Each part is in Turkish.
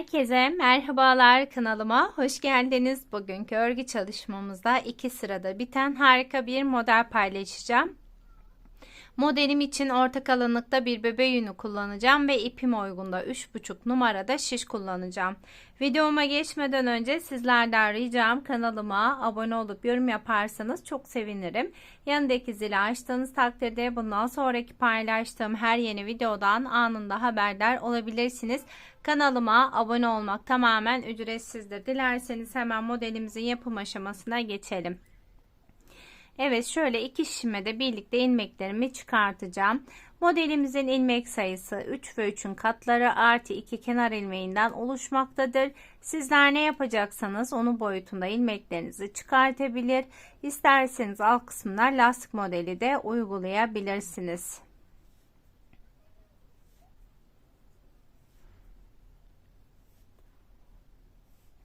Herkese merhabalar kanalıma hoş geldiniz. Bugünkü örgü çalışmamızda iki sırada biten harika bir model paylaşacağım. Modelim için orta kalınlıkta bir bebe yünü kullanacağım ve ipim uygunda 3,5 numarada şiş kullanacağım. Videoma geçmeden önce sizlerden ricam kanalıma abone olup yorum yaparsanız çok sevinirim. Yanındaki zili açtığınız takdirde bundan sonraki paylaştığım her yeni videodan anında haberdar olabilirsiniz. Kanalıma abone olmak tamamen ücretsizdir. Dilerseniz hemen modelimizin yapım aşamasına geçelim. Evet şöyle iki şişime de birlikte ilmeklerimi çıkartacağım. Modelimizin ilmek sayısı 3 ve 3'ün katları artı 2 kenar ilmeğinden oluşmaktadır. Sizler ne yapacaksanız onun boyutunda ilmeklerinizi çıkartabilir. İsterseniz alt kısmına lastik modeli de uygulayabilirsiniz.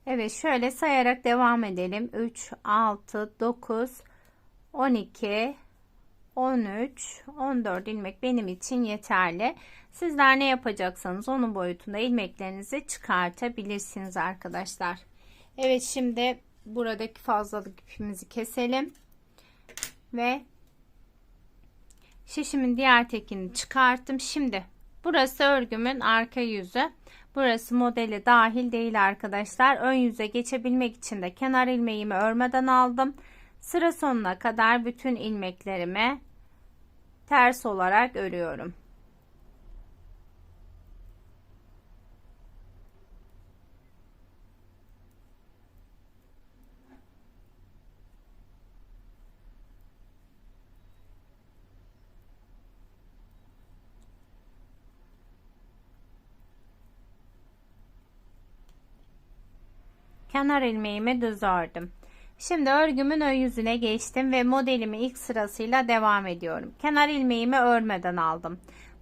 Evet şöyle sayarak devam edelim. 3, 6, 9, 12, 13, 14 ilmek benim için yeterli. Sizler ne yapacaksanız onun boyutunda ilmeklerinizi çıkartabilirsiniz arkadaşlar. Evet şimdi buradaki fazlalık ipimizi keselim. Ve şişimin diğer tekini çıkarttım. Şimdi burası örgümün arka yüzü. Burası modeli dahil değil arkadaşlar. Ön yüze geçebilmek için de kenar ilmeğimi örmeden aldım. Sıra sonuna kadar bütün ilmeklerimi ters olarak örüyorum. kenar ilmeğimi düz ördüm. Şimdi örgümün ön yüzüne geçtim ve modelimi ilk sırasıyla devam ediyorum. Kenar ilmeğimi örmeden aldım.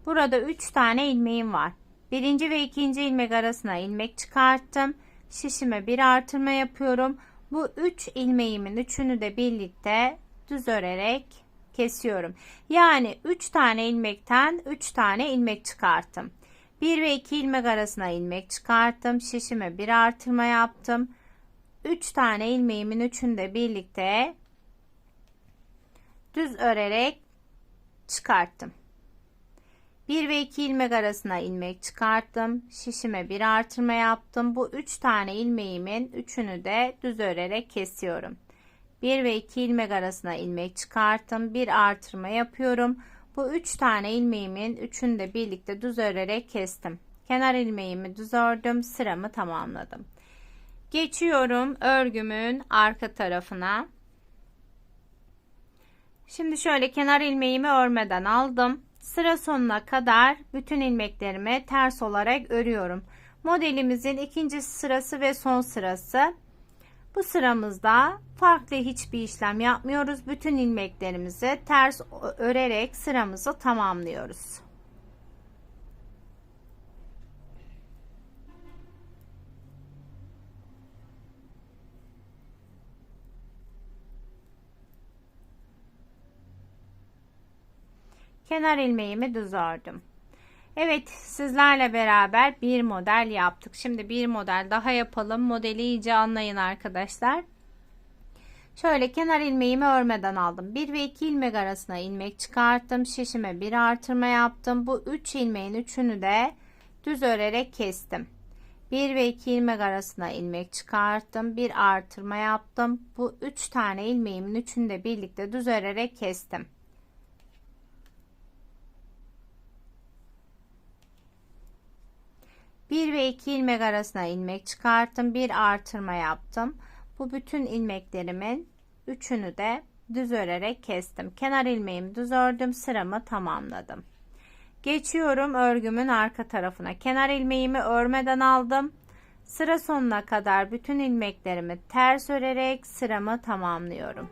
Burada 3 tane ilmeğim var. Birinci ve ikinci ilmek arasına ilmek çıkarttım. Şişime bir artırma yapıyorum. Bu 3 ilmeğimin üçünü de birlikte düz örerek kesiyorum. Yani 3 tane ilmekten 3 tane ilmek çıkarttım. 1 ve 2 ilmek arasına ilmek çıkarttım. Şişime bir artırma yaptım. 3 tane ilmeğimin üçünü de birlikte düz örerek çıkarttım. 1 ve 2 ilmek arasına ilmek çıkarttım. Şişime bir artırma yaptım. Bu 3 tane ilmeğimin üçünü de düz örerek kesiyorum. 1 ve 2 ilmek arasına ilmek çıkarttım. Bir artırma yapıyorum. Bu 3 tane ilmeğimin üçünü de birlikte düz örerek kestim. Kenar ilmeğimi düz ördüm. Sıramı tamamladım. Geçiyorum örgümün arka tarafına. Şimdi şöyle kenar ilmeğimi örmeden aldım. Sıra sonuna kadar bütün ilmeklerimi ters olarak örüyorum. Modelimizin ikinci sırası ve son sırası. Bu sıramızda farklı hiçbir işlem yapmıyoruz. Bütün ilmeklerimizi ters örerek sıramızı tamamlıyoruz. Kenar ilmeğimi düz ördüm. Evet sizlerle beraber bir model yaptık. Şimdi bir model daha yapalım. Modeli iyice anlayın arkadaşlar. Şöyle kenar ilmeğimi örmeden aldım. 1 ve 2 ilmek arasına ilmek çıkarttım. Şişime bir artırma yaptım. Bu 3 ilmeğin üçünü de düz örerek kestim. 1 ve 2 ilmek arasına ilmek çıkarttım. Bir artırma yaptım. Bu 3 tane ilmeğimin üçünü de birlikte düz örerek kestim. 1 ve 2 ilmek arasına ilmek çıkarttım. Bir artırma yaptım. Bu bütün ilmeklerimin üçünü de düz örerek kestim. Kenar ilmeğimi düz ördüm. Sıramı tamamladım. Geçiyorum örgümün arka tarafına. Kenar ilmeğimi örmeden aldım. Sıra sonuna kadar bütün ilmeklerimi ters örerek sıramı tamamlıyorum.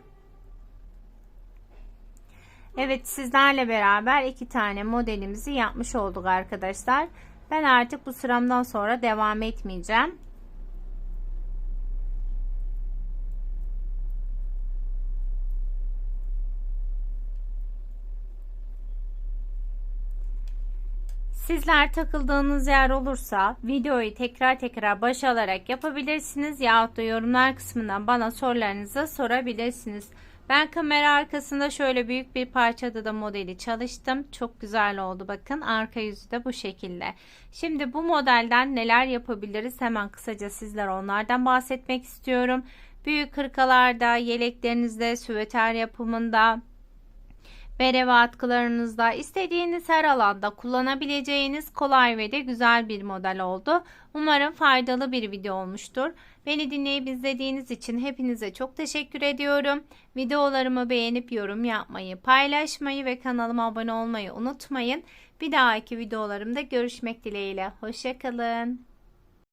Evet sizlerle beraber iki tane modelimizi yapmış olduk arkadaşlar. Ben artık bu sıramdan sonra devam etmeyeceğim. Sizler takıldığınız yer olursa videoyu tekrar tekrar başa alarak yapabilirsiniz yahut da yorumlar kısmından bana sorularınızı sorabilirsiniz. Ben kamera arkasında şöyle büyük bir parçada da modeli çalıştım. Çok güzel oldu bakın. Arka yüzü de bu şekilde. Şimdi bu modelden neler yapabiliriz? Hemen kısaca sizlere onlardan bahsetmek istiyorum. Büyük hırkalarda, yeleklerinizde, süveter yapımında, ve atkılarınızda istediğiniz her alanda kullanabileceğiniz kolay ve de güzel bir model oldu. Umarım faydalı bir video olmuştur. Beni dinleyip izlediğiniz için hepinize çok teşekkür ediyorum. Videolarımı beğenip yorum yapmayı, paylaşmayı ve kanalıma abone olmayı unutmayın. Bir dahaki videolarımda görüşmek dileğiyle. Hoşçakalın.